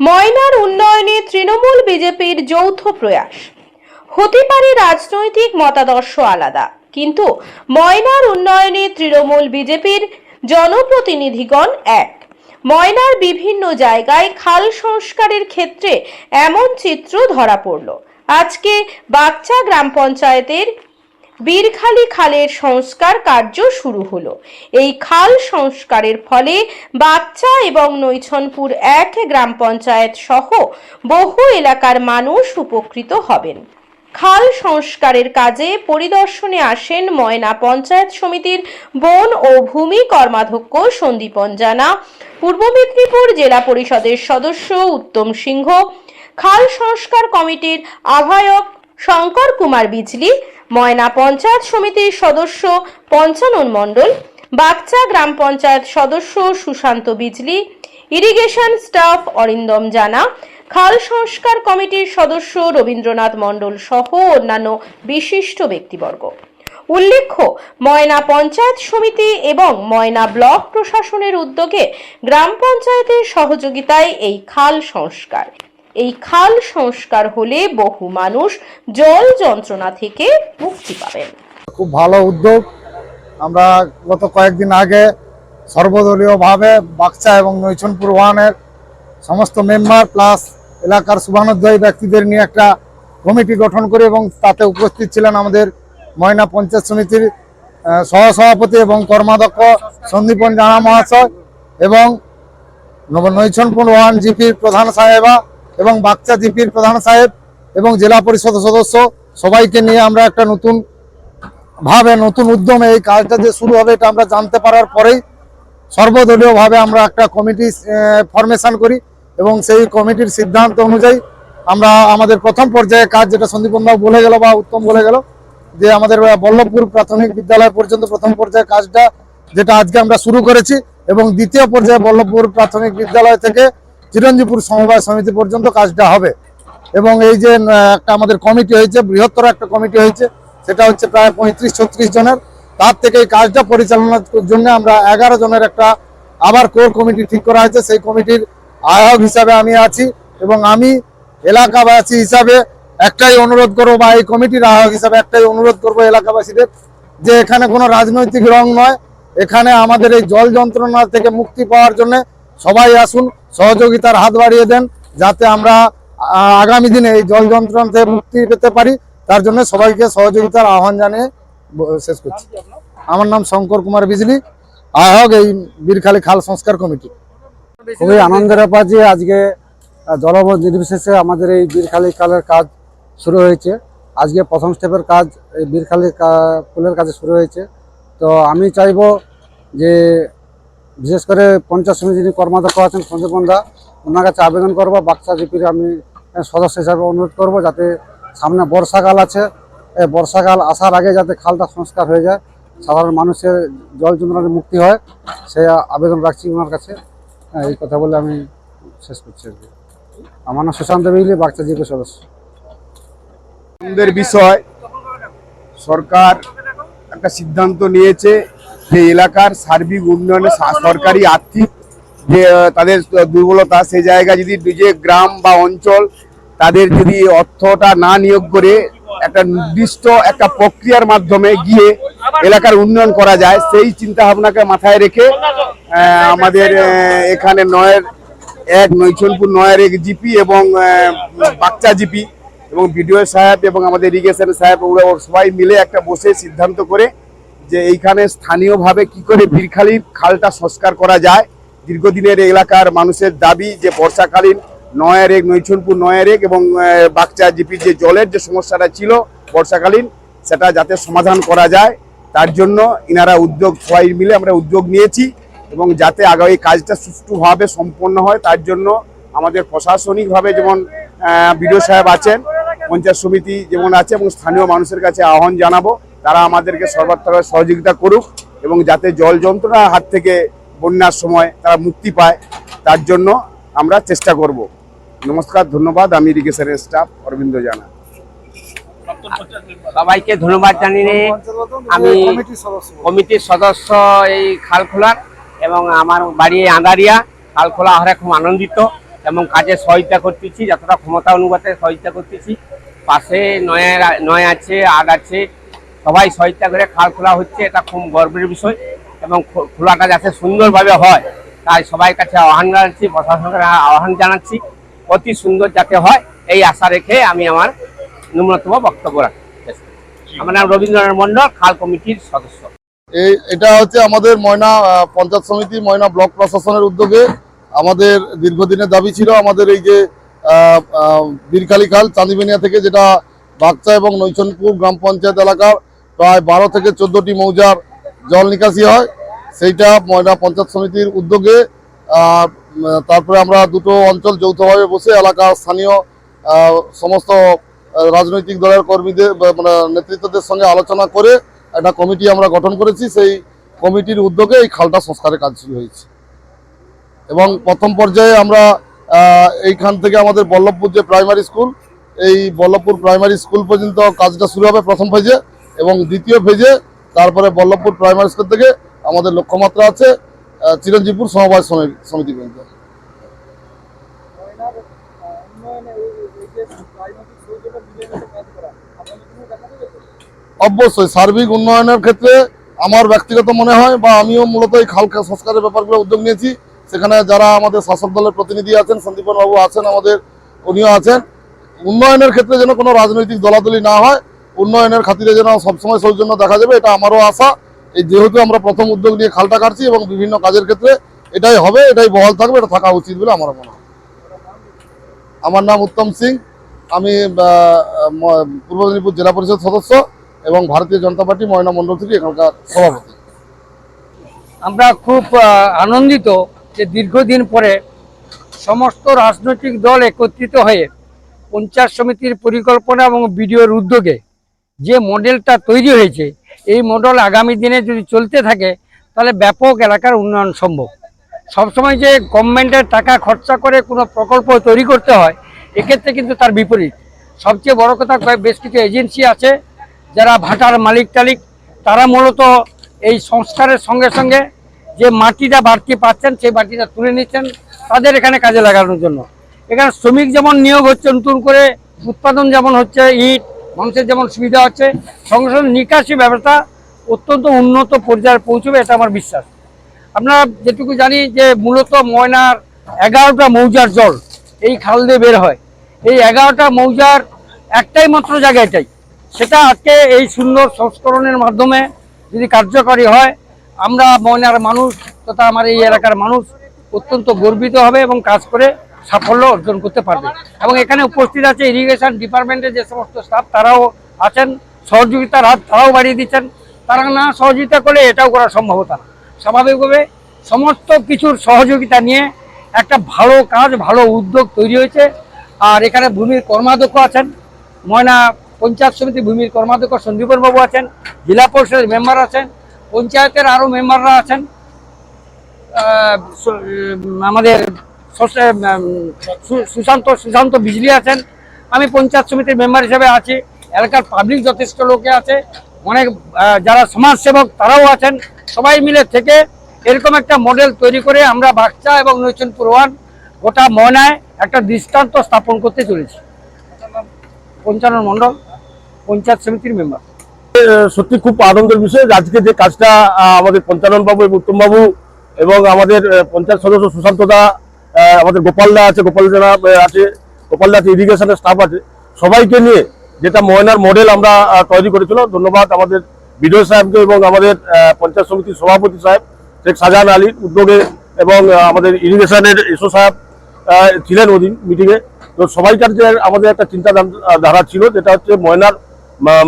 ময়নার উন্নয়নে তৃণমূল বিজেপির যৌথ প্রয়াস। হতে পারে রাজনৈতিক মতাদর্শ আলাদা, কিন্তু ময়নার উন্নয়নে তৃণমূল বিজেপির জনপ্রতিনিধিগণ এক। ময়নার বিভিন্ন জায়গায় খাল সংস্কারের ক্ষেত্রে এমন চিত্র ধরা পড়ল। আজকে বাগচা গ্রাম পঞ্চায়েতের বীরখালী খালের সংস্কার কার্য শুরু হলো। এই খাল সংস্কারের ফলে বাচ্চা এবং নৈছনপুর এক গ্রাম পঞ্চায়েত সহ বহু এলাকার মানুষ উপকৃত হবেন। খাল সংস্কারের কাজে পরিদর্শনে আসেন ময়না পঞ্চায়েত সমিতির বন ও ভূমি কর্মাধ্যক্ষ সন্দীপন জানা, পূর্ব মেদিনীপুর জেলা পরিষদের সদস্য উত্তম সিংহ, খাল সংস্কার কমিটির আহ্বায়ক শঙ্কর কুমার বিজলি ময়না পঞ্চায়েত সমিতির সদস্য পঞ্চানন মণ্ডল, বাগচা গ্রাম পঞ্চায়েত সদস্য সুশান্ত বিজলি, ইরিগেশন স্টাফ অরিন্দম জানা, খাল সংস্কার কমিটির সদস্য রবীন্দ্রনাথ মণ্ডল সহ অন্যান্য বিশিষ্ট ব্যক্তিবর্গ। উল্লেখ্য, ময়না পঞ্চায়েত সমিতি এবং ময়না ব্লক প্রশাসনের উদ্যোগে গ্রাম পঞ্চায়েতের সহযোগিতায় এই খাল সংস্কার। এই খাল সংস্কার হলে বহু মানুষ জল যন্ত্রণা থেকে মুক্তি পাবেন। খুব ভালো উদ্যোগ। আমরা গত কয়েকদিন আগে সর্বদলীয়ভাবে বাক্সা এবং নৈছনপুর ওয়ানের সমস্ত মেম্বার প্লাস এলাকার শুভানুধ্যায়ী ব্যক্তিদের নিয়ে একটা কমিটি গঠন করি এবং তাতে উপস্থিত ছিলেন আমাদের ময়না পঞ্চায়েত সমিতির সহসভাপতি এবং কর্মাধ্যক্ষ সন্দীপন জানা মহাশয় এবং নৈছনপুর ওয়ান জিপির প্রধান সাহেবা এবং বাচ্চা জিপির প্রধান সাহেব এবং জেলা পরিষদ সদস্য, সবাইকে নিয়ে আমরা একটা নতুন ভাবে, নতুন উদ্যমে এই কাজটা যে শুরু হবে এটা আমরা জানতে পারার পরেই সর্বদলীয়ভাবে আমরা একটা কমিটি ফরমেশন করি এবং সেই কমিটির সিদ্ধান্ত অনুযায়ী আমরা আমাদের প্রথম পর্যায়ে কাজ যেটা সন্দীপনবাবু বলে গেল বা উত্তম বলে গেল, যে আমাদের বল্লভপুর প্রাথমিক বিদ্যালয় পর্যন্ত প্রথম পর্যায়ে কাজটা যেটা আজকে আমরা শুরু করেছি এবং দ্বিতীয় পর্যায়ে বল্লভপুর প্রাথমিক বিদ্যালয় থেকে চিরঞ্জীপুর সমবায় সমিতি পর্যন্ত কাজটা হবে। এবং এই যে একটা আমাদের কমিটি হয়েছে, বৃহত্তর একটা কমিটি হয়েছে, সেটা হচ্ছে প্রায় পঁয়ত্রিশ, ছত্রিশ জনের। তার থেকে এই কাজটা পরিচালনার জন্য আমরা এগারো জনের একটা আবার কোর কমিটি ঠিক করা হয়েছে। সেই কমিটির আহ্বায়ক হিসাবে আমি আছি এবং আমি এলাকাবাসী হিসাবে একটাই অনুরোধ করব বা এই কমিটির আহ্বায়ক হিসাবে একটাই অনুরোধ করব এলাকাবাসীদের যে এখানে কোনো রাজনৈতিক রং নয়। এখানে আমাদের এই জল যন্ত্রণা থেকে মুক্তি পাওয়ার জন্য সবাই আসুন, সহযোগিতার হাত বাড়িয়ে দেন, যাতে আমরা আগামী দিনে এই জল যন্ত্রণা থেকে মুক্তি পেতে পারি। তার জন্য সবাইকে সহযোগিতার আহ্বান জানিয়ে শেষ করছি। আমার নাম শঙ্কর কুমার বিজলি। আহ্বায়ক এই বীরখালী খাল সংস্কার কমিটি। খুবই আনন্দের ব্যাপার যে আজকে জলপথ নির্বিশেষে আমাদের এই বীরখালী কালের কাজ শুরু হয়েছে। আজকে প্রথম স্টেপের কাজ এই বীরখালী পুলের কাজে শুরু হয়েছে। তো আমি চাইব যে বিশেষ করে পঞ্চায়েত সমিতি যিনি কর্মাধ্যক্ষ আছেন সঞ্জীবন দা ওনার কাছে আবেদন করব, বাক্সা জিপির আমি সদস্য হিসাবে অনুরোধ করব যাতে সামনে বর্ষাকাল আছে। বর্ষাকাল আসার আগে যাতে খালটা সংস্কার হয়ে যায়, সাধারণ মানুষের জল যন্ত্রণার মুক্তি হয় সেই আবেদন রাখছি ওনার কাছে। এই কথা বলে আমি শেষ করছি আর কি। আমার নাম সুশান্ত বিজলি বাক্সা জিপি সদস্য। বিষয়, সরকার একটা সিদ্ধান্ত নিয়েছে যে এলাকার সার্বিক উন্নয়নে সরকারি আর্থিক যে তাদের দুর্বলতা, সে জায়গায় যদি যে গ্রাম বা অঞ্চল তাদের যদি অর্থটা না নিয়োগ করে একটা নির্দিষ্ট একটা প্রক্রিয়ার মাধ্যমে গিয়ে এলাকার উন্নয়ন করা যায়, সেই চিন্তা ভাবনাকে মাথায় রেখে আমাদের এখানে নয়ের এক, নৈছনপুর নয়ের এক জিপি এবং বাচ্চা জিপি এবং বিডিও সাহেব এবং আমাদের ইরিগেশন সাহেব ওরা সবাই মিলে একটা বসে সিদ্ধান্ত করে যে এইখানে স্থানীয়ভাবে কি করে বীরখালীর খালটা সংস্কার করা যায়, দীর্ঘদিনের এলাকার মানুষের দাবি যে বর্ষাকালীন নয়ের এক নৈছনপুর নয়ের এক এবং বাগচা জিপি যে জলের যে সমস্যাটা ছিল বর্ষাকালীন, সেটা যাতে সমাধান করা যায়। তার জন্য ইনারা উদ্যোগ, সবাই মিলে আমরা উদ্যোগ নিয়েছি এবং যাতে আগামী কাজটা সুষ্ঠুভাবে সম্পন্ন হয়, তার জন্য আমাদের প্রশাসনিকভাবে যেমন বিডিও সাহেব আছেন, পঞ্চায়েত সমিতি যেমন আছে এবং স্থানীয় মানুষের কাছে আহ্বান জানাব। তারা আমাদেরকে সর্বাত্মক সহযোগিতা করুক এবং যাতে জল যন্ত্রণার হাত থেকে বন্যার সময় তারা মুক্তি পায়, তার জন্য আমরা চেষ্টা করব। নমস্কার, ধন্যবাদ। আমি ইরিগেশনের স্টাফ অরবিন্দ জানা। সবাইকে ধন্যবাদ জানিয়ে আমি কমিটির সদস্য এই খাল খোলার এবং আমার বাড়ি আন্দারিয়া খাল খোলা হরে খুব আনন্দিত এবং কাজে সহযোগিতা করতেছি, যতটা ক্ষমতা অনুপাতে সহযোগিতা করতেছি। পাশে নয় নয় আছে, আট আছে সবাই সহযোগিতা করে খাল খোলা হচ্ছে, এটা খুব গর্বের বিষয় এবং খোলাটা যাতে সুন্দরভাবে হয়। তাই সবাই কাছে আহ্বান জানাচ্ছি প্রশাসনের আহ্বান জানাচ্ছি, অতি সুন্দর যাতে হয়, এই আশা রেখে আমি আমার ন্যূনতম বক্তব্য রাখি। আমার নাম রবীন্দ্রনাথ মন্ডল খাল কমিটির সদস্য। এই, এটা হচ্ছে আমাদের ময়না পঞ্চায়েত সমিতি, ময়না ব্লক প্রশাসনের উদ্যোগে। আমাদের দীর্ঘদিনের দাবি ছিল আমাদের এই যে বীরখালী খাল, চাঁদিবেনিয়া থেকে যেটা বাগচা এবং নৈচনপুর গ্রাম পঞ্চায়েত এলাকার প্রায় বারো থেকে চোদ্দটি মৌজার জল নিকাশি হয়। সেইটা ময়না পঞ্চায়েত সমিতির উদ্যোগে। তারপরে আমরা দুটো অঞ্চল যৌথভাবে বসে এলাকার স্থানীয় সমস্ত রাজনৈতিক দলের কর্মীদের মানে নেতৃত্বদের সঙ্গে আলোচনা করে একটা কমিটি আমরা গঠন করেছি। সেই কমিটির উদ্যোগে এই খালটা সংস্কারের কাজ শুরু হয়েছে। এবং প্রথম পর্যায়ে আমরা এইখান থেকে আমাদের বল্লভপুর যে প্রাইমারি স্কুল, এই বল্লভপুর প্রাইমারি স্কুল পর্যন্ত কাজটা শুরু হবে প্রথম ফেজে এবং দ্বিতীয় ফেজে তারপরে বল্লভপুর প্রাইমারি স্কুল থেকে আমাদের লক্ষ্যমাত্রা আছে চিরঞ্জীবপুর সমবায় সমি- সমিতি পর্যন্ত। অবশ্যই, সার্বিক উন্নয়নের ক্ষেত্রে আমার ব্যক্তিগত মনে হয় বা আমিও মূলত এই খাল সংস্কারের ব্যাপারগুলো উদ্যোগ নিয়েছি। সেখানে যারা আমাদের শাসক দলের প্রতিনিধি আছেন সন্দীপন বাবু আছেন, আমাদের উনিও আছেন, উন্নয়নের ক্ষেত্রে যেন কোনো রাজনৈতিক দলাদলি না হয় উন্নয়নের খাতিরে যেন সবসময় সৌজন্য দেখা যাবে, এটা আমারও আশা। এই যেহেতু আমরা প্রথম উদ্যোগ নিয়ে খালটা কাটছি এবং বিভিন্ন কাজের ক্ষেত্রে এটাই হবে, এটাই বহাল থাকবে, এটা থাকা উচিত বলে আমার মনে হয়। আমার নাম উত্তম সিং, আমি পূর্ব মেদিনীপুর জেলা পরিষদ সদস্য এবং ভারতীয় জনতা পার্টি ময়না মণ্ডল থেকে এখানকার সভাপতি। আমরা খুব আনন্দিত যে দীর্ঘদিন পরে সমস্ত রাজনৈতিক দল একত্রিত হয়ে পঞ্চায়েত সমিতির পরিকল্পনা এবং বিডিওর উদ্যোগে যে মডেলটা তৈরি হয়েছে, এই মডেল আগামী দিনে যদি চলতে থাকে, তাহলে ব্যাপক এলাকার উন্নয়ন সম্ভব। সবসময় যে গভর্নমেন্টের টাকা খরচা করে কোনো প্রকল্প তৈরি করতে হয়, এক্ষেত্রে কিন্তু তার বিপরীত। সবচেয়ে বড় কথা বেশ কিছু এজেন্সি আছে, যারা ভাটার মালিক টালিক, তারা মূলত এই সংস্কারের সঙ্গে সঙ্গে যে মাটিটা বাড়তি পাচ্ছেন, সেই মাটিটা তুলে নিচ্ছেন, তাদের এখানে কাজে লাগানোর জন্য। এখানে শ্রমিক যেমন নিয়োগ হচ্ছে, নতুন করে উৎপাদন যেমন হচ্ছে, ইট মানুষের যেমন সুবিধা হচ্ছে, সঙ্গে সঙ্গে নিকাশি ব্যবস্থা অত্যন্ত উন্নত পর্যায়ে পৌঁছবে, এটা আমার বিশ্বাস। আমরা যেটুকু জানি যে মূলত ময়নার এগারোটা মৌজার জল এই খাল দিয়ে বের হয়। এই এগারোটা মৌজার একটাই মাত্র জায়গা এটাই। সেটা আজকে এই সুন্দর সংস্করণের মাধ্যমে যদি কার্যকরী হয়, আমরা ময়নার মানুষ তথা আমার এই এলাকার মানুষ অত্যন্ত গর্বিত হবে এবং কাজ করে সাফল্য অর্জন করতে পারবে। এবং এখানে উপস্থিত আছে ইরিগেশন ডিপার্টমেন্টের যে সমস্ত স্টাফ তারাও আছেন, সহযোগিতার হাত তারাও বাড়িয়ে দিচ্ছেন। তারা না সহযোগিতা করলে এটাও করা সম্ভবতা না। স্বাভাবিকভাবে সমস্ত কিছুর সহযোগিতা নিয়ে একটা ভালো কাজ, ভালো উদ্যোগ তৈরি হয়েছে। আর এখানে ভূমির কর্মাধ্যক্ষ আছেন, ময়না পঞ্চায়েত সমিতি ভূমির কর্মাধ্যক্ষ সন্দীপন বাবু আছেন, জেলা পরিষদের মেম্বার আছেন, পঞ্চায়েতের আরও মেম্বাররা আছেন। আমাদের সুশান্ত সুশান্ত বিজলি আছেন। আমি পঞ্চায়েত সমিতির মেম্বার হিসেবে আছি। এলাকার পাবলিক যথেষ্ট লোকে আছে। অনেক যারা সমাজসেবক তারাও আছেন। সবাই মিলে থেকে এরকম একটা মডেল তৈরি করে আমরা বাচ্চা এবং নৈচন পুরওয়ান গোটা ময়নায় একটা দৃষ্টান্ত স্থাপন করতে চলেছি। পঞ্চানন মণ্ডল পঞ্চায়েত সমিতির মেম্বার। সত্যি খুব আনন্দের বিষয় আজকে যে কাজটা আমাদের পঞ্চানন বাবু এবং উত্তম বাবু এবং আমাদের পঞ্চায়েত সদস্য সুশান্ত দা আহ, আমাদের গোপালদা আছে গোপাল জেলা আছে, গোপালদা আছে ইরিগেশনের স্টাফ আছে। সবাইকে নিয়ে যেটা ময়নার মডেল আমরা তৈরি করেছিল ধন্যবাদ আমাদের বিডিও সাহেবকে এবং আমাদের পঞ্চায়েত সমিতির সভাপতি সাহেব, শেখ শাহজাহান আলীর উদ্যোগে এবং আমাদের ইরিগেশনের এসও সাহেব ছিলেন ওদিন মিটিংয়ে তো সবাইকার যে আমাদের একটা চিন্তা ধারা ছিল, যেটা হচ্ছে ময়নার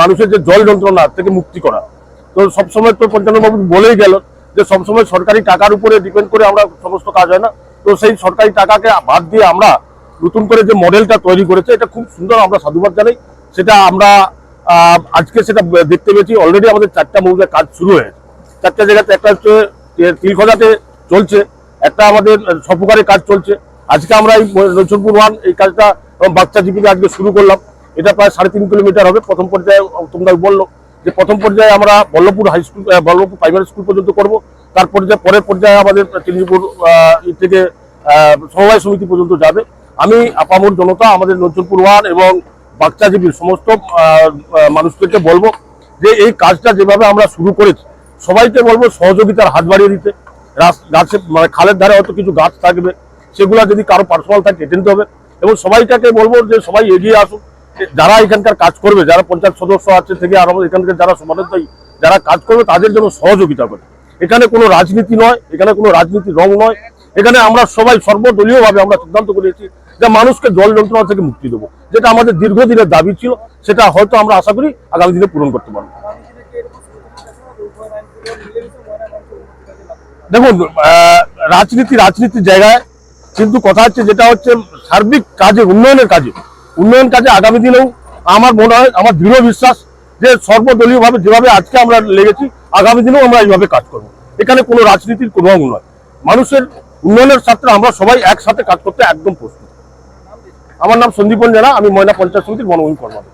মানুষের যে জল যন্ত্রণা থেকে মুক্তি করা। তো সবসময় তো পঞ্চানবাবু বলেই গেল যে সবসময় সরকারি টাকার উপরে ডিপেন্ড করে আমরা সমস্ত কাজ হয় না। তো সেই সরকারি টাকাকে বাদ দিয়ে আমরা নতুন করে যে মডেলটা তৈরি করেছে, এটা খুব সুন্দর আমরা সাধুবাদ জানাই। সেটা আমরা আজকে সেটা দেখতে পেয়েছি। অলরেডি আমাদের চারটা মৌজার কাজ শুরু হয়েছে। চারটা জায়গাতে একটা হচ্ছে তিলখদাতে চলছে, একটা আমাদের সপুকারের কাজ চলছে। আজকে আমরা এই নৈচনপুর ওয়ান এই কাজটা বাচ্চা জীবিকা আজকে শুরু করলাম। এটা প্রায় সাড়ে তিন কিলোমিটার হবে। প্রথম পর্যায়ে তোমরা বলল যে প্রথম পর্যায়ে আমরা Ballabhpur high school Ballabhpur primary school পর্যন্ত করব। তার পর্যায়ে, পরের পর্যায়ে আমাদের চিন্দিপুর থেকে সমবায় সমিতি পর্যন্ত যাবে। আমি আপামর জনতা, আমাদের নজরপুর ওয়ান এবং বাচ্চাজীবীর সমস্ত মানুষদেরকে বলব যে এই কাজটা যেভাবে আমরা শুরু করেছি, সবাইকে বলব সহযোগিতার হাত বাড়িয়ে দিতে। গাছে মানে খালের ধারে হয়তো কিছু গাছ থাকবে, সেগুলো যদি কারও পার্সোনাল থাকে কেটে নিতে হবে। এবং সবাইটাকে বলব যে সবাই এগিয়ে আসুন। যারা এখানকার কাজ করবে, যারা পঞ্চায়েত সদস্য আছে থেকে আর এখানকার যারা সমানতাই যারা কাজ করবে, তাদের জন্য সহযোগিতা করে এখানে কোনো রাজনীতি নয়, এখানে কোনো রাজনীতির রং নয়। এখানে আমরা সবাই সর্বদলীয়ভাবে আমরা সিদ্ধান্ত করেছি যে মানুষকে জল যন্ত্রণা থেকে মুক্তি দেবো। যেটা আমাদের দীর্ঘদিনের দাবি ছিল, সেটা হয়তো আমরা আশা করি আগামী দিনে পূরণ করতে পারব। দেখুন রাজনীতি রাজনীতির জায়গায়, কিন্তু কথা হচ্ছে যেটা হচ্ছে সার্বিক কাজে, উন্নয়নের কাজে। উন্নয়ন কাজে আগামী দিনেও আমার মনে হয়, আমার দৃঢ় বিশ্বাস যে সর্বদলীয়ভাবে যেভাবে আজকে আমরা লেগেছি আগামী দিনেও আমরা এইভাবে কাজ করব। এখানে কোনো রাজনীতির কোনো অঙ্গ নয়। মানুষের উন্নয়নের স্বার্থে আমরা সবাই একসাথে কাজ করতে একদম প্রস্তুত। আমার নাম সন্দীপন জানা আমি ময়না পঞ্চায়েত সমিতির মনোনয়ন কর্মকর্তা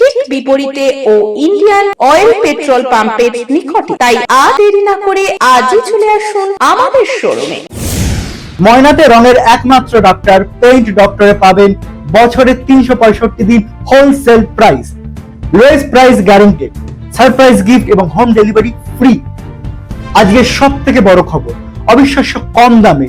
ঠিক বিপরীতে ও ইন্ডিয়ান অয়েল পেট্রোল পাম্পের নিকটে। তাই আর দেরি না করে আজই চলে আসুন আমাদের শোরুমে। ময়নাতে রঙের একমাত্র ডক্টর পেইন্ট ডক্টরে পাবেন বছরে তিনশো পঁয়ষট্টি দিন wholesale price lowest price guaranteed surprise gift এবং হোম ডেলিভারি ফ্রি আজকের সব থেকে বড় খবর, অবিশ্বাস্য কম দামে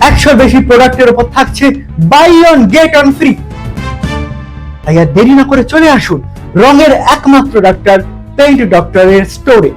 একশোর বেশি প্রোডাক্টের উপর থাকছে buy one get one free তাই আর দেরি না করে চলে আসুন রঙের একমাত্র ডাক্তার পেইন্ট ডক্টরের স্টোরে